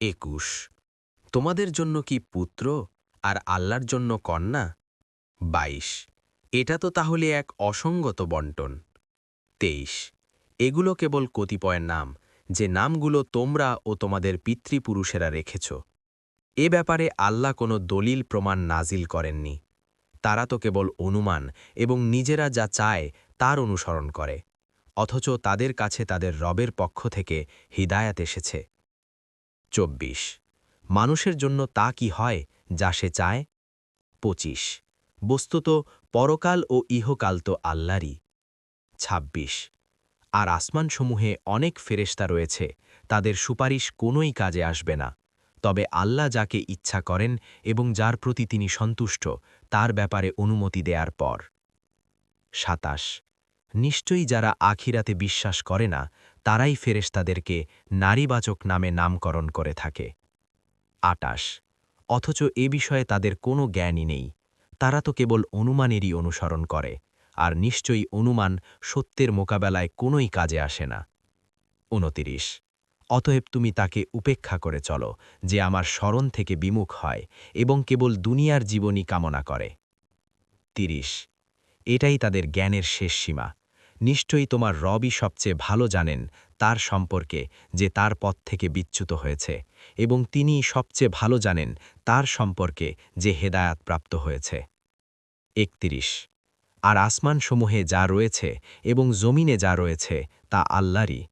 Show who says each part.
Speaker 1: একুশ। তোমাদের জন্য কি পুত্র আর আল্লাহর জন্য কন্যা? বাইশ। এটা তো তাহলে এক অসঙ্গত বন্টন। তেইশ। এগুলো কেবল কতিপয়ের নাম, যে নামগুলো তোমরা ও তোমাদের পিতৃপুরুষেরা রেখেছ। এ ব্যাপারে আল্লাহ কোনো দলিল প্রমাণ নাজিল করেননি। তারা তো কেবল অনুমান এবং নিজেরা যা চায় তার অনুসরণ করে, অথচ তাদের কাছে তাদের রবের পক্ষ থেকে হিদায়াত এসেছে। চব্বিশ। মানুষের জন্য তা কি হয় যা সে চায়? পঁচিশ। বস্তুত পরকাল ও ইহকাল তো আল্লাহরই ২৬ আর আসমানসমূহে অনেক ফেরেশতা রয়েছে, তাদের সুপারিশ কোনোই কাজে আসবে না। তবে আল্লাহ যাকে ইচ্ছা করেন এবং যার প্রতি তিনি সন্তুষ্ট, তার ব্যাপারে অনুমতি দেয়ার পর। সাতাশ। নিশ্চয়ই যারা আখিরাতে বিশ্বাস করে না, তারাই ফেরেশতাদেরকে নারীবাচক নামে নামকরণ করে থাকে। আটাশ, অথচ এ বিষয়ে তাদের কোনো জ্ঞানই নেই। তারা তো কেবল অনুমানেরই অনুসরণ করে, আর নিশ্চয়ই অনুমান সত্যের মোকাবেলায় কোনোই কাজে আসে না। উনতিরিশ, অতএব তুমি তাকে উপেক্ষা করে চলো যে আমার স্মরণ থেকে বিমুখ হয় এবং কেবল দুনিয়ার জীবনই কামনা করে। তিরিশ, এটাই তাদের জ্ঞানের শেষ সীমা। নিশ্চয়ই তোমার রবই সবচেয়ে ভালো জানেন তার সম্পর্কে, যে তার পথ থেকে বিচ্যুত হয়েছে, এবং তিনি সবচেয়ে ভালো জানেন তার সম্পর্কে, যে হেদায়াত প্রাপ্ত হয়েছে। একত্রিশ। আর আসমানসমূহে যা রয়েছে এবং জমিনে যা রয়েছে, তা আল্লাহরই